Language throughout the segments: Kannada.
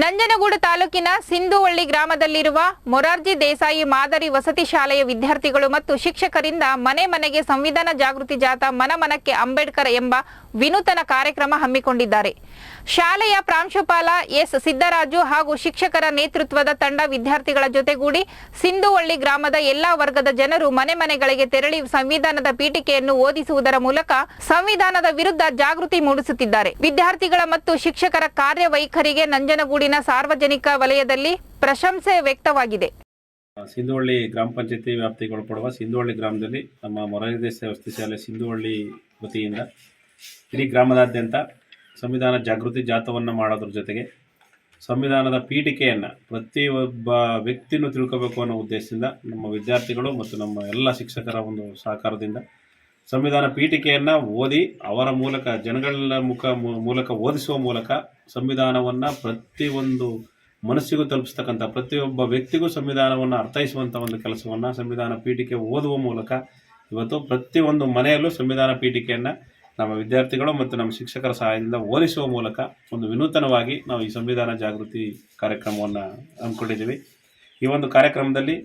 ನಂಜನಗೂಡು ತಾಲೂಕಿನ ಸಿಂಧುವಳ್ಳಿ ಗ್ರಾಮದಲ್ಲಿರುವ ಮೊರಾರ್ಜಿ ದೇಸಾಯಿ ಮಾದರಿ ವಸತಿ ಶಾಲೆಯ ವಿದ್ಯಾರ್ಥಿಗಳು ಮತ್ತು ಶಿಕ್ಷಕರಿಂದ ಮನೆ ಮನೆಗೆ ಸಂವಿಧಾನ ಜಾಗೃತಿ ಜಾಥಾ ಮನಮನಕ್ಕೆ ಅಂಬೇಡ್ಕರ್ ಎಂಬ ವಿನೂತನ ಕಾರ್ಯಕ್ರಮ ಹಮ್ಮಿಕೊಂಡಿದ್ದಾರೆ. ಶಾಲೆಯ ಪ್ರಾಂಶುಪಾಲ ಎಸ್ ಸಿದ್ದರಾಜು ಹಾಗೂ ಶಿಕ್ಷಕರ ನೇತೃತ್ವದ ತಂಡ ವಿದ್ಯಾರ್ಥಿಗಳ ಜೊತೆಗೂಡಿ ಸಿಂಧುವಳ್ಳಿ ಗ್ರಾಮದ ಎಲ್ಲಾ ವರ್ಗದ ಜನರು ಮನೆ ಮನೆಗಳಿಗೆ ತೆರಳಿ ಸಂವಿಧಾನದ ಪೀಠಿಕೆಯನ್ನು ಓದಿಸುವುದರ ಮೂಲಕ ಸಂವಿಧಾನದ ವಿರುದ್ಧ ಜಾಗೃತಿ ಮೂಡಿಸುತ್ತಿದ್ದಾರೆ. ವಿದ್ಯಾರ್ಥಿಗಳ ಮತ್ತು ಶಿಕ್ಷಕರ ಕಾರ್ಯವೈಖರಿಗೆ ನಂಜನಗೂಡಿನ ಸಾರ್ವಜನಿಕ ವಲಯದಲ್ಲಿ ಪ್ರಶಂಸೆ ವ್ಯಕ್ತವಾಗಿದೆ. ಸಿಂಧುವಳ್ಳಿ ಗ್ರಾಮ ಪಂಚಾಯತಿ ವ್ಯಾಪ್ತಿಗೆ ಒಳಪಡುವ ಸಿಂಧುವಳ್ಳಿ ಗ್ರಾಮದಲ್ಲಿ ನಮ್ಮ ಮೊರಾರ್ಜಿ ದೇಸಾಯಿ ವಸತಿ ಶಾಲೆ ಸಿಂಧುವಳ್ಳಿ ವತಿಯಿಂದ ಇಡೀ ಗ್ರಾಮದಾದ್ಯಂತ ಸಂವಿಧಾನ ಜಾಗೃತಿ ಜಾಥವನ್ನು ಮಾಡೋದ್ರ ಜೊತೆಗೆ ಸಂವಿಧಾನದ ಪೀಠಿಕೆಯನ್ನು ಪ್ರತಿಯೊಬ್ಬ ವ್ಯಕ್ತಿನೂ ತಿಳ್ಕೋಬೇಕು ಅನ್ನೋ ಉದ್ದೇಶದಿಂದ ನಮ್ಮ ವಿದ್ಯಾರ್ಥಿಗಳು ಮತ್ತು ನಮ್ಮ ಎಲ್ಲ ಶಿಕ್ಷಕರ ಒಂದು ಸಹಕಾರದಿಂದ ಸಂವಿಧಾನ ಪೀಠಿಕೆಯನ್ನು ಓದಿ ಅವರ ಮೂಲಕ ಜನಗಳ ಮುಖ ಮೂಲಕ ಓದಿಸುವ ಮೂಲಕ ಸಂವಿಧಾನವನ್ನು ಪ್ರತಿಯೊಂದು ಮನಸ್ಸಿಗೂ ತಲುಪಿಸ್ತಕ್ಕಂಥ, ಪ್ರತಿಯೊಬ್ಬ ವ್ಯಕ್ತಿಗೂ ಸಂವಿಧಾನವನ್ನು ಅರ್ಥೈಸುವಂಥ ಒಂದು ಕೆಲಸವನ್ನು ಸಂವಿಧಾನ ಪೀಠಿಕೆ ಓದುವ ಮೂಲಕ ಇವತ್ತು ಪ್ರತಿಯೊಂದು ಮನೆಯಲ್ಲೂ ಸಂವಿಧಾನ ಪೀಠಿಕೆಯನ್ನು ನಮ್ಮ ವಿದ್ಯಾರ್ಥಿಗಳು ಮತ್ತು ನಮ್ಮ ಶಿಕ್ಷಕರ ಸಹಾಯದಿಂದ ಓದಿಸುವ ಮೂಲಕ ಒಂದು ವಿನೂತನವಾಗಿ ನಾವು ಈ ಸಂವಿಧಾನ ಜಾಗೃತಿ ಕಾರ್ಯಕ್ರಮವನ್ನು ಹಮ್ಮಿಕೊಂಡಿದ್ದೀವಿ. ಈ ಒಂದು ಕಾರ್ಯಕ್ರಮದಲ್ಲಿ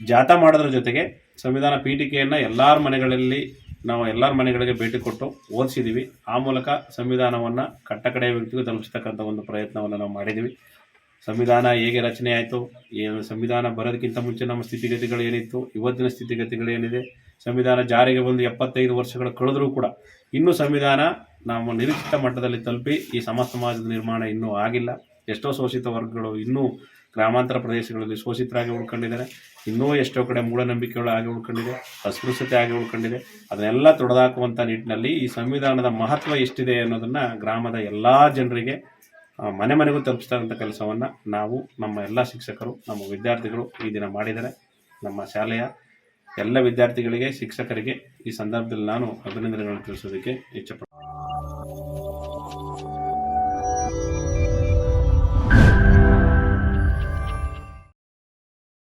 ಜಾಥಾ ಮಾಡೋದ್ರ ಜೊತೆಗೆ ಸಂವಿಧಾನ ಪೀಠಿಕೆಯನ್ನು ಎಲ್ಲರ ಮನೆಗಳಲ್ಲಿ ನಾವು ಎಲ್ಲರ ಮನೆಗಳಿಗೆ ಭೇಟಿ ಕೊಟ್ಟು ಓದಿಸಿದ್ದೀವಿ ಆ ಮೂಲಕ ಸಂವಿಧಾನವನ್ನು ಕಟ್ಟಕಡೆಯ ವ್ಯಕ್ತಿಗೂ ತಲುಪಿಸ್ತಕ್ಕಂಥ ಒಂದು ಪ್ರಯತ್ನವನ್ನು ನಾವು ಮಾಡಿದ್ದೀವಿ ಸಂವಿಧಾನ ಹೇಗೆ ರಚನೆ ಆಯಿತು ಏನು ಸಂವಿಧಾನ ಬರೋದಕ್ಕಿಂತ ಮುಂಚೆ ನಮ್ಮ ಸ್ಥಿತಿಗತಿಗಳು ಏನಿತ್ತು, ಇವತ್ತಿನ ಸ್ಥಿತಿಗತಿಗಳು ಏನಿದೆ, ಸಂವಿಧಾನ ಜಾರಿಗೆ ಬಂದು ಎಪ್ಪತ್ತೈದು ವರ್ಷಗಳು ಕಳೆದರೂ ಕೂಡ ಇನ್ನೂ ಸಂವಿಧಾನ ನಾವು ನಿರೀಕ್ಷಿತ ಮಟ್ಟದಲ್ಲಿ ತಲುಪಿ ಈ ಸಮ ಸಮಾಜದ ನಿರ್ಮಾಣ ಇನ್ನೂ ಆಗಿಲ್ಲ. ಎಷ್ಟೋ ಶೋಷಿತ ವರ್ಗಗಳು ಇನ್ನೂ ಗ್ರಾಮಾಂತರ ಪ್ರದೇಶಗಳಲ್ಲಿ ಶೋಷಿತರಾಗಿ ಉಳ್ಕೊಂಡಿದ್ದಾರೆ. ಇನ್ನೂ ಎಷ್ಟೋ ಕಡೆ ಮೂಢನಂಬಿಕೆಗಳು ಆಗಿ ಉಳ್ಕೊಂಡಿದೆ, ಅಸ್ಪೃಶ್ಯತೆ ಆಗಿ ಉಳ್ಕೊಂಡಿದೆ. ಅದನ್ನೆಲ್ಲ ತೊಡೆದಾಕುವಂಥ ನಿಟ್ಟಿನಲ್ಲಿ ಈ ಸಂವಿಧಾನದ ಮಹತ್ವ ಎಷ್ಟಿದೆ ಅನ್ನೋದನ್ನು ಗ್ರಾಮದ ಎಲ್ಲ ಜನರಿಗೆ ಮನೆ ಮನೆಗೂ ತಲುಪಿಸ್ತಕ್ಕಂಥ ಕೆಲಸವನ್ನು ನಾವು ನಮ್ಮ ಎಲ್ಲ ಶಿಕ್ಷಕರು, ನಮ್ಮ ವಿದ್ಯಾರ್ಥಿಗಳು ಈ ದಿನ ಮಾಡಿದ್ದಾರೆ. ನಮ್ಮ ಶಾಲೆಯ ಎಲ್ಲ ವಿದ್ಯಾರ್ಥಿಗಳಿಗೆ, ಶಿಕ್ಷಕರಿಗೆ ಈ ಸಂದರ್ಭದಲ್ಲಿ ನಾನು ಅಭಿನಂದನೆಗಳನ್ನು ತಿಳಿಸೋದಕ್ಕೆ ಇಚ್ಛೆ